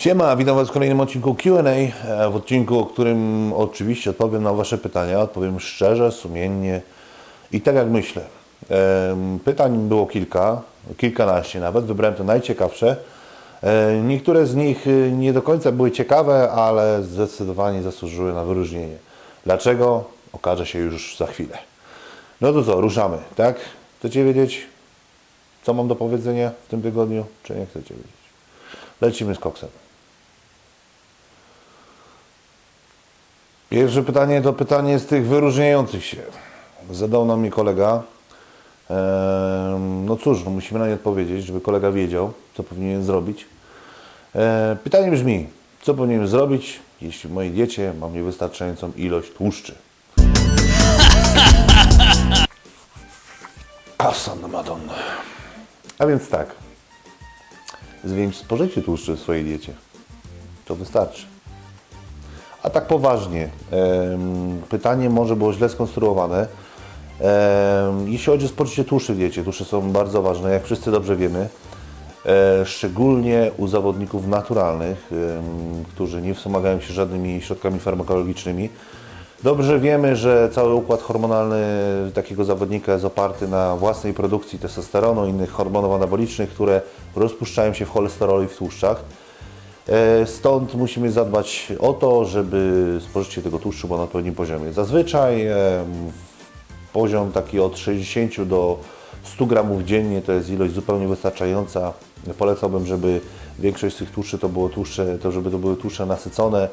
Siema, witam Was w kolejnym odcinku Q&A, e, w odcinku, w którym oczywiście odpowiem na Wasze pytania, odpowiem szczerze, sumiennie i tak jak myślę. Pytań było kilka, kilkanaście nawet, wybrałem te najciekawsze. E, Niektóre z nich y, nie do końca były ciekawe, ale zdecydowanie zasłużyły na wyróżnienie. Dlaczego? Okaże się już za chwilę. No to co, ruszamy, tak? Chcecie wiedzieć, co mam do powiedzenia w tym tygodniu, czy nie chcecie wiedzieć? Lecimy z koksem. Pierwsze pytanie to pytanie z tych wyróżniających się. Zadał nam mi kolega. No cóż, no musimy na nie odpowiedzieć, żeby kolega wiedział, co powinien zrobić. E, Pytanie brzmi, co powinienem zrobić, jeśli w mojej diecie mam niewystarczającą ilość tłuszczy? Asana Madonna. A więc tak. Zwiększ spożycie tłuszczy w swojej diecie. To wystarczy. A tak poważnie, pytanie może było źle skonstruowane. Jeśli chodzi o spożycie tłuszczy w diecie, tłuszcze są bardzo ważne, jak wszyscy dobrze wiemy, e, szczególnie u zawodników naturalnych, którzy nie wspomagają się żadnymi środkami farmakologicznymi. Dobrze wiemy, że cały układ hormonalny takiego zawodnika jest oparty na własnej produkcji testosteronu innych hormonów anabolicznych, które rozpuszczają się w cholesterolu i w tłuszczach. E, Stąd musimy zadbać o to, żeby spożycie tego tłuszczu było na odpowiednim poziomie. Zazwyczaj poziom taki od 60 do 100 gramów dziennie to jest ilość zupełnie wystarczająca. Polecałbym, żeby większość z tych tłuszczy to było tłuszcze, to żeby to były tłuszcze nasycone.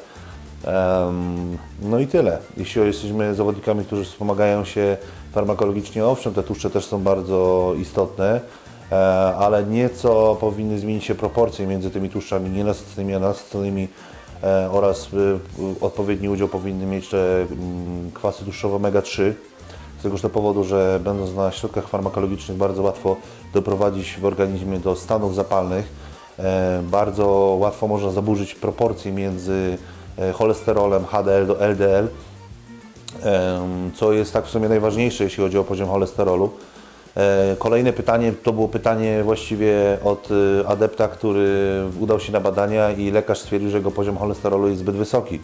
No i tyle. Jeśli jesteśmy zawodnikami, którzy wspomagają się farmakologicznie, owszem, te tłuszcze też są bardzo istotne, ale nieco powinny zmienić się proporcje między tymi tłuszczami nienasyconymi a nasyconymi e, oraz y, odpowiedni udział powinny mieć te mm, kwasy tłuszczowe omega-3 z tegoż powodu, że będąc na środkach farmakologicznych bardzo łatwo doprowadzić w organizmie do stanów zapalnych. E, Bardzo łatwo można zaburzyć proporcje między e, cholesterolem HDL do LDL, co jest tak w sumie najważniejsze, jeśli chodzi o poziom cholesterolu. E, Kolejne pytanie to było pytanie właściwie od y, adepta, który udał się na badania i lekarz stwierdził, że jego poziom cholesterolu jest zbyt wysoki,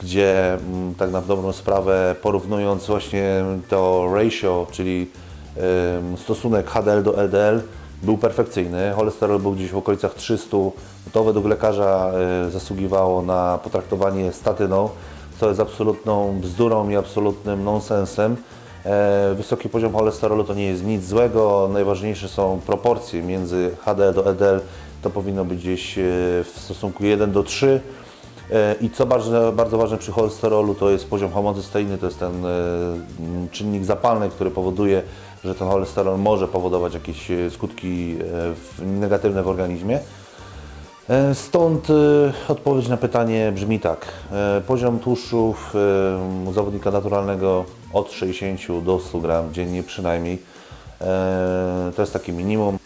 gdzie mm, tak na dobrą sprawę porównując właśnie to ratio, czyli stosunek HDL do LDL był perfekcyjny. Cholesterol był gdzieś w okolicach 300. To według lekarza e, zasługiwało na potraktowanie statyną, co jest absolutną bzdurą i absolutnym nonsensem. E, Wysoki poziom cholesterolu to nie jest nic złego. Najważniejsze są proporcje między HDL do LDL. To powinno być gdzieś e, w stosunku 1 do 3. E, I co bardzo, bardzo ważne przy cholesterolu, to jest poziom homocysteiny, to jest ten e, czynnik zapalny, który powoduje, że ten cholesterol może powodować jakieś e, skutki e, negatywne w organizmie. E, Stąd e, odpowiedź na pytanie brzmi tak. E, Poziom tłuszczów zawodnika naturalnego od 60 do 100 gram dziennie przynajmniej. To jest takie minimum.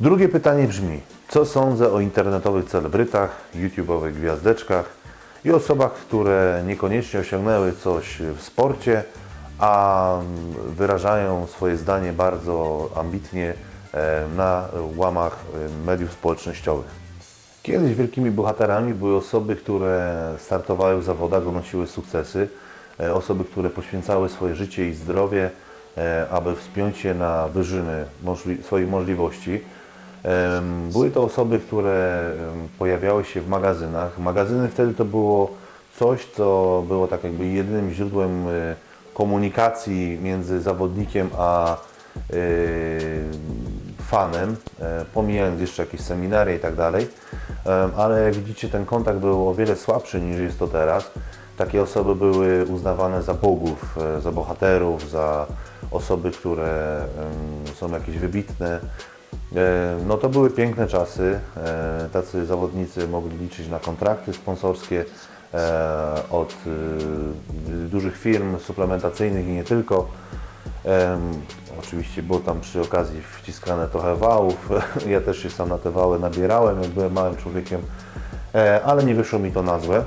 Drugie pytanie brzmi, co sądzę o internetowych celebrytach, YouTube'owych gwiazdeczkach i osobach, które niekoniecznie osiągnęły coś w sporcie, a wyrażają swoje zdanie bardzo ambitnie na łamach e, mediów społecznościowych. Kiedyś wielkimi bohaterami były osoby, które startowały w zawodach, odnosiły sukcesy, e, osoby, które poświęcały swoje życie i zdrowie, e, aby wspiąć się na wyżyny możli- swoich możliwości. Były to osoby, które pojawiały się w magazynach. Magazyny wtedy to było coś, co było tak jakby jedynym źródłem e, komunikacji między zawodnikiem a e, fanem, e, pomijając jeszcze jakieś seminaria i tak dalej. Em, Ale jak widzicie, ten kontakt był o wiele słabszy niż jest to teraz. Takie osoby były uznawane za bogów, e, za bohaterów, za osoby, które są jakieś wybitne. E, No to były piękne czasy. E, Tacy zawodnicy mogli liczyć na kontrakty sponsorskie e, od y, dużych firm suplementacyjnych i nie tylko. Oczywiście było tam przy okazji wciskane trochę wałów. Ja też się sam na te wały nabierałem, jak byłem małym człowiekiem, e, ale nie wyszło mi to na złe. E,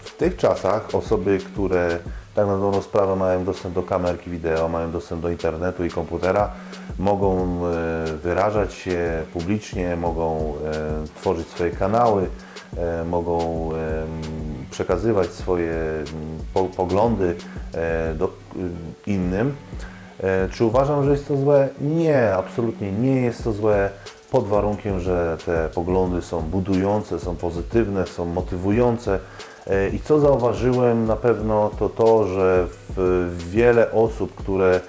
W tych czasach osoby, które tak na dobrą sprawę mają dostęp do kamerki wideo, mają dostęp do internetu i komputera, mogą e, wyrażać się publicznie, mogą tworzyć swoje kanały, mogą przekazywać swoje mm, po, poglądy e, do, y, innym. E, Czy uważam, że jest to złe? Nie, absolutnie nie jest to złe, pod warunkiem, że te poglądy są budujące, są pozytywne, są motywujące. E, I co zauważyłem na pewno to to, że wiele osób, które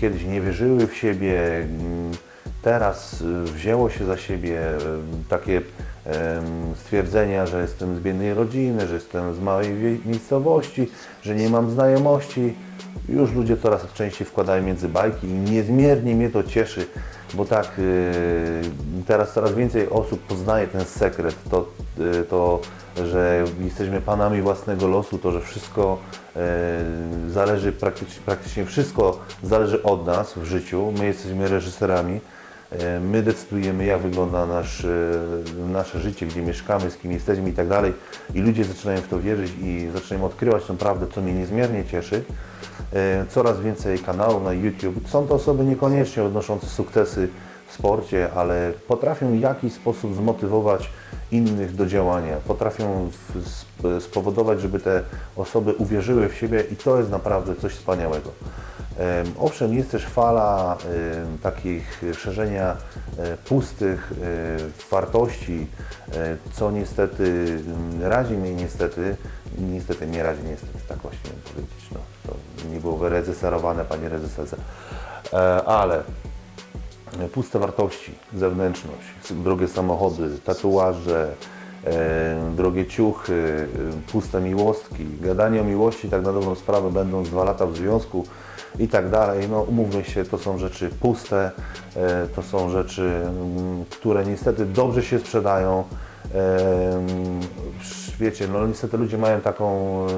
kiedyś nie wierzyły w siebie, m, teraz wzięło się za siebie takie stwierdzenia, że jestem z biednej rodziny, że jestem z małej miejscowości, że nie mam znajomości. Już ludzie coraz częściej wkładają między bajki i niezmiernie mnie to cieszy, bo tak y, teraz coraz więcej osób poznaje ten sekret, to, y, to że jesteśmy panami własnego losu, to, że wszystko e, zależy, praktycznie, praktycznie wszystko zależy od nas w życiu. My jesteśmy reżyserami. E, My decydujemy, jak wygląda nasz, e, nasze życie, gdzie mieszkamy, z kim jesteśmy i tak dalej. I ludzie zaczynają w to wierzyć i zaczynają odkrywać tę prawdę, co mnie niezmiernie cieszy. E, Coraz więcej kanałów na YouTube. Są to osoby niekoniecznie odnoszące sukcesy w sporcie, ale potrafią w jakiś sposób zmotywować innych do działania. Potrafią spowodować, żeby te osoby uwierzyły w siebie i to jest naprawdę coś wspaniałego. Em, Owszem, jest też fala takich szerzenia e, pustych e, wartości, e, co niestety mm, razi mnie niestety, niestety nie razi niestety, tak właśnie powiedzieć, no, to nie było wyreżyserowane, panie reżyserze, E, ale puste wartości, zewnętrzność, drogie samochody, tatuaże, drogie ciuchy, puste miłostki, gadanie o miłości tak na dobrą sprawę będąc dwa lata w związku i tak dalej, no umówmy się, to są rzeczy puste, e, to są rzeczy, mm, które niestety dobrze się sprzedają. Em, Wiecie, no niestety ludzie mają taką e,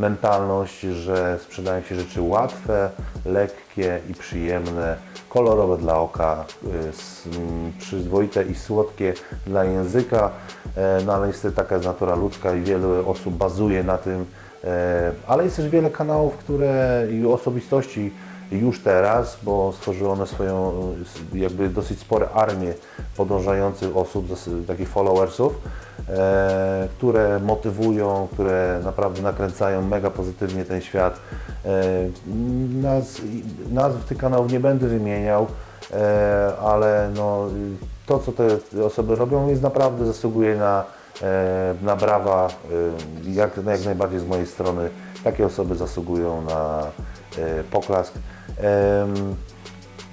mentalność, że sprzedają się rzeczy łatwe, lekkie i przyjemne, kolorowe dla oka, y, s- m, przyzwoite i słodkie dla języka, e, no ale niestety taka jest natura ludzka i wiele osób bazuje na tym, e, ale jest też wiele kanałów, które i osobistości już teraz, bo stworzyły one swoją s- jakby dosyć spore armię podążających osób, takich followersów, e, które motywują, które naprawdę nakręcają mega pozytywnie ten świat. E, Naz, nazw tych kanałów nie będę wymieniał, e, ale no, to, co te osoby robią, jest naprawdę zasługuje na, e, na brawa, y, jak, jak najbardziej z mojej strony. Takie osoby zasługują na e, poklask.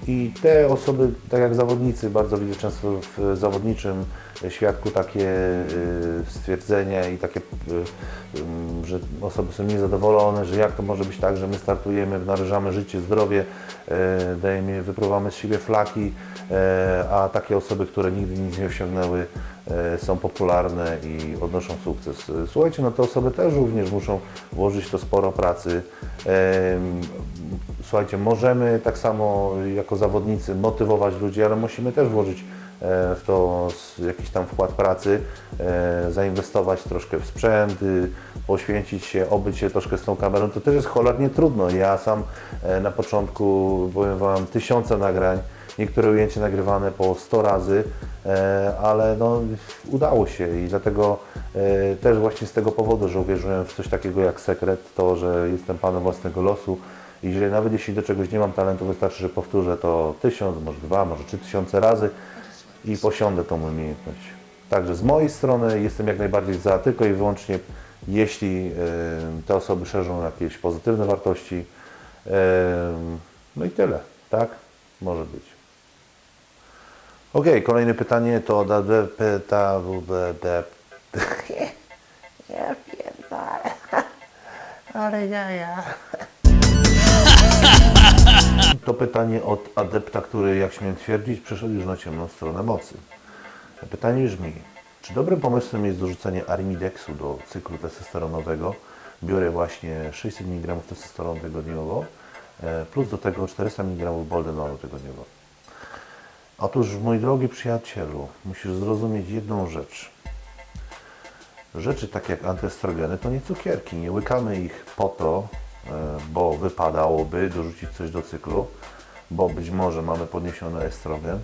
I te osoby, tak jak zawodnicy, bardzo widzę często w zawodniczym świadku takie y, stwierdzenia i takie, y, ym, że osoby są niezadowolone, że jak to może być tak, że my startujemy, narażamy życie, zdrowie, y, dajemy, wypruwamy z siebie flaki, y, a takie osoby, które nigdy nic nie osiągnęły, y, są popularne i odnoszą sukces. Słuchajcie, no te osoby też również muszą włożyć to sporo pracy. Słuchajcie, możemy tak samo jako zawodnicy motywować ludzi, ale musimy też włożyć w to jakiś tam wkład pracy, e, zainwestować troszkę w sprzęt, poświęcić się, obyć się troszkę z tą kamerą. To też jest cholernie trudno. Ja sam e, na początku, Wam, tysiące nagrań, niektóre ujęcia nagrywane po 100 razy, e, ale no, udało się i dlatego e, też właśnie z tego powodu, że uwierzyłem w coś takiego jak sekret, to, że jestem panem własnego losu, i że nawet jeśli do czegoś nie mam talentu, wystarczy, że powtórzę to tysiąc, może dwa, może trzy tysiące razy i posiądę tą umiejętność. Także z mojej strony jestem jak najbardziej za, tylko i wyłącznie jeśli y, te osoby szerzą jakieś pozytywne wartości. Y, no i tyle, tak? Może być. Okej, kolejne pytanie to pyta w da da Ja pierdolę. Ale ja, ja. To pytanie od adepta, który, jak śmiem twierdzić, przeszedł już na ciemną stronę mocy. Pytanie brzmi, czy dobrym pomysłem jest dorzucenie armidexu do cyklu testosteronowego? Biorę właśnie 600 mg testosteronu tygodniowo, e, plus do tego 400 mg boldenolu tygodniowo. Otóż, mój drogi przyjacielu, musisz zrozumieć jedną rzecz. rzeczy takie jak antyestrogeny to nie cukierki. Nie łykamy ich po to, bo wypadałoby dorzucić coś do cyklu, bo być może mamy podniesiony estrogen.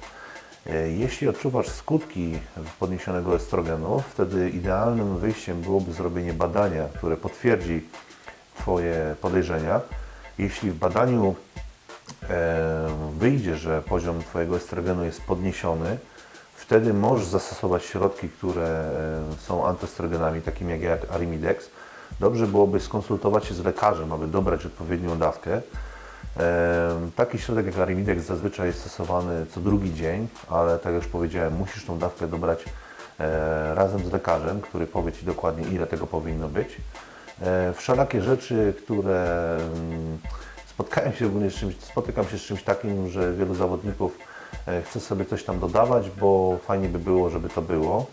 E, Jeśli odczuwasz skutki podniesionego estrogenu, wtedy idealnym wyjściem byłoby zrobienie badania, które potwierdzi Twoje podejrzenia. Jeśli w badaniu e, wyjdzie, że poziom Twojego estrogenu jest podniesiony, wtedy możesz zastosować środki, które e, są antyestrogenami, takimi jak Arimidex. Dobrze byłoby skonsultować się z lekarzem, aby dobrać odpowiednią dawkę. Taki środek jak Arimidex zazwyczaj jest stosowany co drugi dzień, ale tak jak już powiedziałem, musisz tą dawkę dobrać e, razem z lekarzem, który powie Ci dokładnie ile tego powinno być. E, Wszelakie rzeczy, które mm, spotkałem się ogólnie z czymś, spotykam się z czymś takim, że wielu zawodników e, chce sobie coś tam dodawać, bo fajnie by było, żeby to było.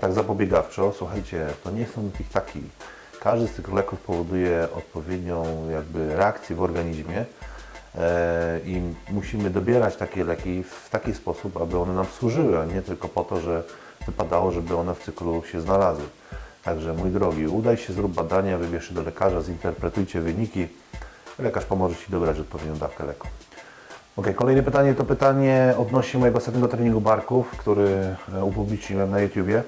Tak zapobiegawczo, słuchajcie, to nie są tych taki. Każdy z tych leków powoduje odpowiednią jakby reakcję w organizmie e, i musimy dobierać takie leki w taki sposób, aby one nam służyły, a nie tylko po to, że wypadało, żeby one w cyklu się znalazły. Także mój drogi, udaj się, zrób badania, wybierz się do lekarza, zinterpretujcie wyniki. Lekarz pomoże Ci dobrać odpowiednią dawkę leku. Ok, kolejne pytanie to pytanie odnośnie mojego ostatniego treningu barków, który e, upubliczniłem na YouTubie.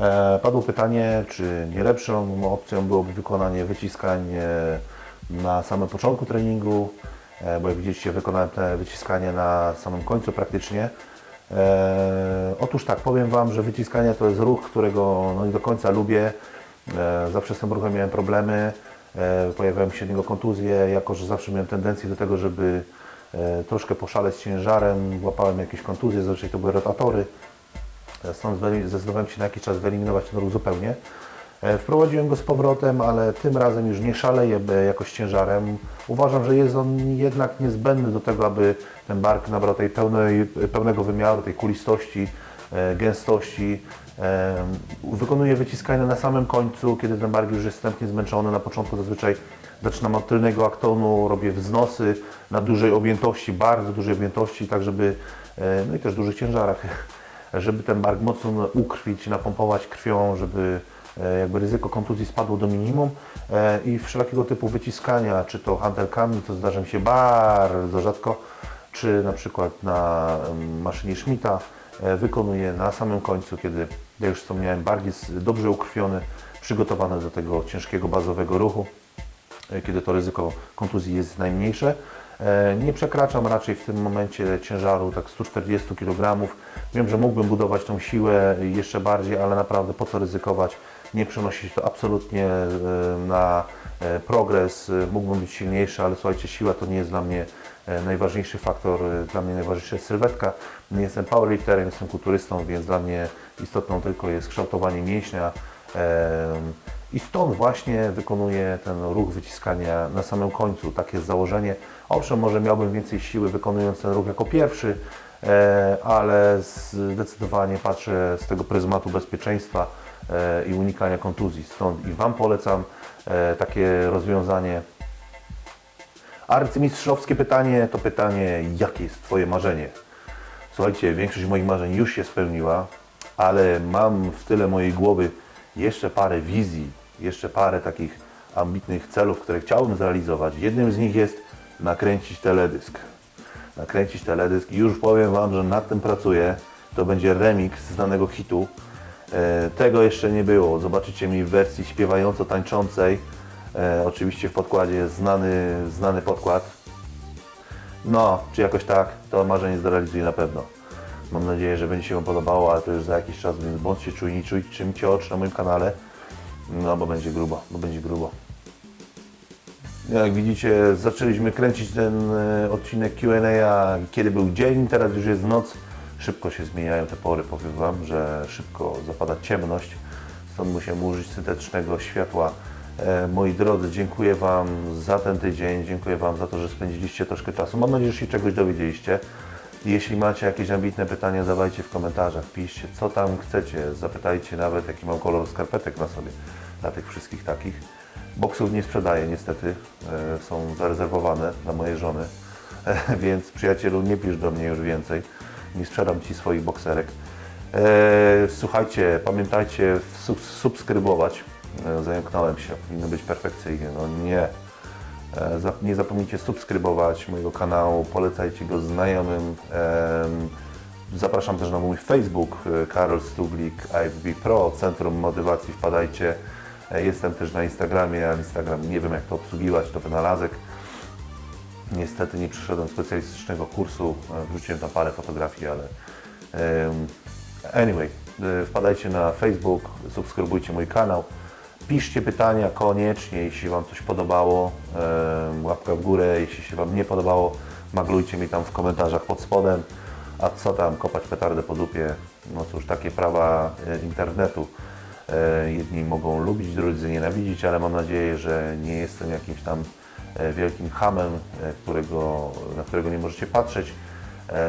E, Padło pytanie, czy nie lepszą opcją byłoby wykonanie wyciskań na samym początku treningu, e, bo jak widzicie wykonałem te wyciskanie na samym końcu praktycznie. E, otóż tak, powiem Wam, że wyciskanie to jest ruch, którego no, nie do końca lubię. Zawsze z tym ruchem miałem problemy, pojawiały mi się niego kontuzje, jako że zawsze miałem tendencję do tego, żeby troszkę poszaleć ciężarem, łapałem jakieś kontuzje, zazwyczaj to były rotatory. E, Stąd zdecydowałem się na jakiś czas wyeliminować ten ruch zupełnie. E, Wprowadziłem go z powrotem, ale tym razem już nie szaleję jakoś ciężarem. Uważam, że jest on jednak niezbędny do tego, aby ten bark nabrał tej pełnej, pełnego wymiaru, tej kulistości, e, gęstości. Wykonuję wyciskanie na samym końcu, kiedy ten bark już jest wstępnie zmęczony. Na początku zazwyczaj zaczynam od tylnego aktonu, robię wznosy na dużej objętości, bardzo dużej objętości, tak żeby, no i też dużych ciężarach, żeby ten bark mocno ukrwić, napompować krwią, żeby e, jakby ryzyko kontuzji spadło do minimum e, i wszelkiego typu wyciskania, czy to hantelkami, to zdarza mi się bardzo rzadko, czy na przykład na maszynie Schmidta e, wykonuję na samym końcu, kiedy, jak już wspomniałem, bark jest dobrze ukrwiony, przygotowany do tego ciężkiego bazowego ruchu kiedy to ryzyko kontuzji jest najmniejsze. E, Nie przekraczam raczej w tym momencie ciężaru tak 140 kg. Wiem, że mógłbym budować tą siłę jeszcze bardziej, ale naprawdę po co ryzykować? Nie przenosi się to absolutnie e, na e, progres. Mógłbym być silniejszy, ale słuchajcie, siła to nie jest dla mnie najważniejszy faktor. Dla mnie najważniejsza jest sylwetka. Nie jestem powerlifterem, jestem kulturystą, więc dla mnie istotną tylko jest kształtowanie mięśnia. I stąd właśnie wykonuję ten ruch wyciskania na samym końcu. Takie jest założenie. Owszem, może miałbym więcej siły wykonując ten ruch jako pierwszy, e, ale zdecydowanie patrzę z tego pryzmatu bezpieczeństwa e, i unikania kontuzji. Stąd i Wam polecam e, takie rozwiązanie. Arcymistrzowskie pytanie to pytanie, jakie jest Twoje marzenie? Słuchajcie, większość moich marzeń już się spełniła, ale mam w tyle mojej głowy jeszcze parę wizji, jeszcze parę takich ambitnych celów, które chciałbym zrealizować. Jednym z nich jest nakręcić teledysk. Nakręcić teledysk i już powiem Wam, że nad tym pracuję. To będzie remix znanego hitu. E, tego jeszcze nie było. Zobaczycie mi w wersji śpiewająco-tańczącej. E, oczywiście w podkładzie jest znany, znany podkład. No, czy jakoś tak, to marzenie zrealizuję na pewno. Mam nadzieję, że będzie się Wam podobało, ale to już za jakiś czas, więc bądźcie czujni, czujcie, trzymcie oczy na moim kanale. No, bo będzie grubo, bo będzie grubo. Jak widzicie, zaczęliśmy kręcić ten e, odcinek Q&A, kiedy był dzień, teraz już jest noc. Szybko się zmieniają te pory, powiem Wam, że szybko zapada ciemność. Stąd musiałem użyć syntetycznego światła. E, moi drodzy, dziękuję Wam za ten tydzień, dziękuję Wam za to, że spędziliście troszkę czasu. Mam nadzieję, że się czegoś dowiedzieliście. Jeśli macie jakieś ambitne pytania, zadawajcie w komentarzach, piszcie co tam chcecie, zapytajcie nawet jaki mam kolor skarpetek na sobie, dla tych wszystkich takich. Boksów nie sprzedaję niestety, e, są zarezerwowane dla mojej żony, więc przyjacielu nie pisz do mnie już więcej, nie sprzedam Ci swoich bokserek. E, słuchajcie, pamiętajcie sub- subskrybować. E, zająknąłem się, powinno być perfekcyjnie. No nie. E, nie zapomnijcie subskrybować mojego kanału, polecajcie go znajomym. Zapraszam też na mój Facebook, e, Karol Stuglik, IFB Pro, Centrum Motywacji, wpadajcie. E, Jestem też na Instagramie, ale Instagram nie wiem jak to obsługiwać, to wynalazek. Niestety nie przyszedłem specjalistycznego kursu, wrzuciłem tam parę fotografii, ale anyway, wpadajcie na Facebook, subskrybujcie mój kanał, piszcie pytania koniecznie, jeśli Wam coś podobało, łapka w górę, jeśli się Wam nie podobało, maglujcie mi tam w komentarzach pod spodem, a co tam, kopać petardę po dupie, no cóż, takie prawa e, internetu. E, Jedni mogą lubić, drudzy nienawidzić, ale mam nadzieję, że nie jestem jakimś tam e, wielkim hamem, którego, na którego nie możecie patrzeć.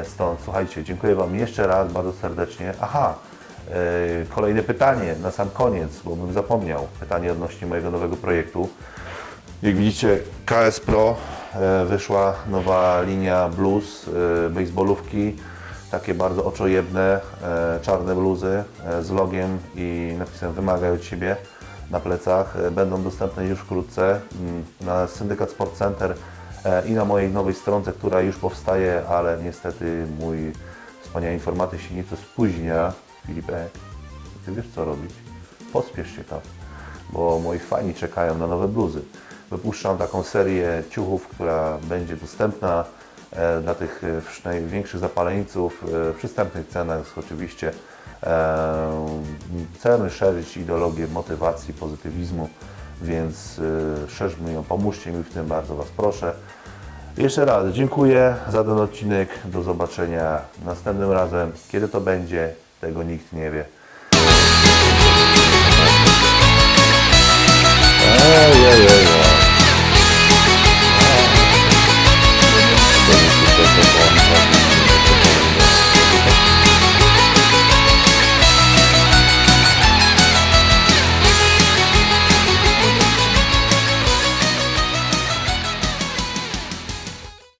Stąd słuchajcie, dziękuję Wam jeszcze raz bardzo serdecznie. Aha, kolejne pytanie na sam koniec, bo bym zapomniał. Pytanie odnośnie mojego nowego projektu. Jak widzicie, KS Pro e, wyszła nowa linia blues, e, baseballówki, takie bardzo oczojebne, e, czarne bluzy e, z logiem i napisem Wymagaj od siebie na plecach. E, Będą dostępne już wkrótce mm, na Syndykat Sport Center e, i na mojej nowej stronce, która już powstaje, ale niestety mój wspaniały informatyk się nieco spóźnia. Filipek, ty wiesz co robić? Pospiesz się tam bo moi fani czekają na nowe bluzy. Wypuszczam taką serię ciuchów, która będzie dostępna e, dla tych e, największych zapaleńców e, w przystępnych cenach oczywiście. E, chcemy szerzyć ideologię motywacji, pozytywizmu, więc e, szerzmy ją, pomóżcie mi w tym, bardzo Was proszę. Jeszcze raz dziękuję za ten odcinek. Do zobaczenia następnym razem. Kiedy to będzie, tego nikt nie wie. Ojej.